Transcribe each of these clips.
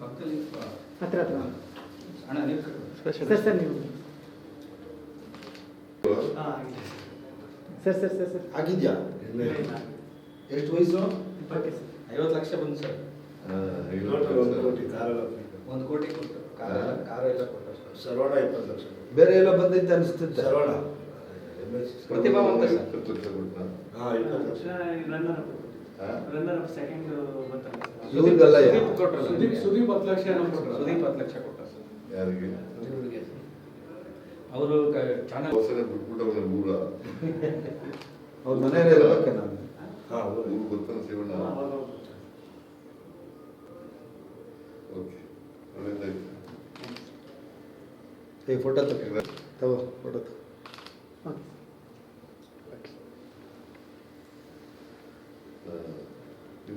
ಪಕ್ಕದಲ್ಲಿ ಹತ್ರ ಹತ್ರ ಸರ್ ಸರ್ ನೀವು. Sir sir sir sir. ಆಗಿದ್ಯಾ? ಎಷ್ಟು ವಯಸ್ಸು? ಸರ್. ಐವತ್ತು ಲಕ್ಷ ಬಂತು ಸರ್. ಒಂದು ಲಕ್ಷ. ಕೋಟಿ ಕಾರೆಲ್ಲ ಒಂದು ಕೋಟಿ ಕೊಟ್ಟು ಕಾರ ಹಾ. ಎಲ್ಲ ಕೊಟ್ಟು ಸರ್. ಸರ್ವಣ ಇಪ್ಪತ್ತು ಲಕ್ಷ ಬೇರೆ ಎಲ್ಲ ಬಂದೈತೆ ಅನಿಸ್ತಿತ್ತು. ಸರೋಣ ಪ್ರತಿಭಾ ಹಾಂ. ಇಪ್ಪತ್ತು ಲಕ್ಷ. ಲಕ್ಷ ಆ? ಸೆಕೆಂಡ್ ಇವ್ರಿಗೆಲ್ಲ ಯಾ- ಸುದೀಪ್ ಕೊಟ್ರಲ್ಲ ಸುದೀಪ್ ನಿಮಗೆ? ಸುದೀಪ್ ಹತ್ತು ಲಕ್ಷ ಏನೋ ಕೊಟ್ರು. ಸುದೀಪ್ ಹತ್ತು ಲಕ್ಷ ಕೊಟ್ಟ ಸರ್. ಯಾರಿಗೆ? ಅವರು ಚಾನಲ್ ಹೊಸನೆ ಬಿಟ್ಬಿಟ್ಟವನ ಊರ. ಅವ್ರ ಮನೇಲಿ ಇರ್ಬೇಕೆ ನಾನು. ಹಾಂ ಊರು ಗೊತ್ತಾನ ಶಿವಣ್ಣ. ಓಕೆ ಒಳ್ಳೇದಾಯ್ತು. ಏ ಫೋಟೋ ತಗೋ. ತಗೋ ಫೋಟೋ ತಗೋ.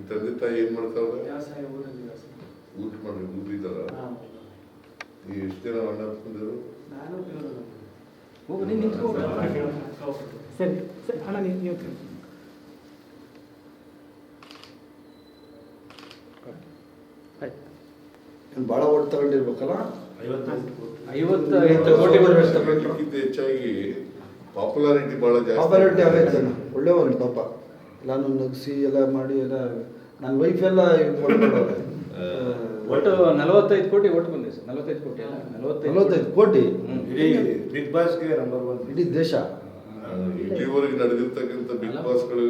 ತಂದೆ ತಾಯಿ ಏನ್ ಮಾಡ್ತಾವ್ರೆ. ಊಟ ಮಾಡಿ ಊಟಿದಾರ. ನೀವು ಎಷ್ಟು ಜನ ಅಣ್ಣ ತಂದರು ನಿಂತ್ಕೋ. ಸರಿ ಸರ್ ಅಣ್ಣ ನೀವು ನೀವು ಆಯ್ತು ಭಾಳ ಓಟ್ ತಗೊಂಡಿರ್ಬೇಕಲ್ಲ? ಹೆಚ್ಚಾಗಿ ಪಾಪ್ಯುಲಾರಿಟಿ ಬಹಳ ಜಾಸ್ತಿ ಪಾಪ್ಯುಲಾರಿಟಿ ಆಗೈತೆ ಒಳ್ಳೆಯವನು ಪಾಪ. ಎಲ್ಲಾನು ನಗಿಸಿ ಎಲ್ಲ ಮಾಡಿ ಎಲ್ಲ ನನ್ನ ವೈಫ್ ಎಲ್ಲ. ಒಟ್ಟು ನಲವತ್ತೈದು ಕೋಟಿ ಒಟ್ಟು ಬಂದಿದೆ ಸರ್. ನಲವತ್ತೈದು ಕೋಟಿ ಅಲ್ಲ ನಲವತ್ತೈದು ನಲವತ್ತೈದು ಕೋಟಿ? ಬಿಗ್ ಬಾಸ್ ಬಿಗ್ ಬಾಸ್ಗೆ ನಂಬರ್ ಒನ್ ಇಡೀ ದೇಶ. ಇಲ್ಲಿವರೆಗೆ ನಡೆದಿರ್ತಕ್ಕಂಥ ಬಿಗ್ ಬಾಸ್ಗಳು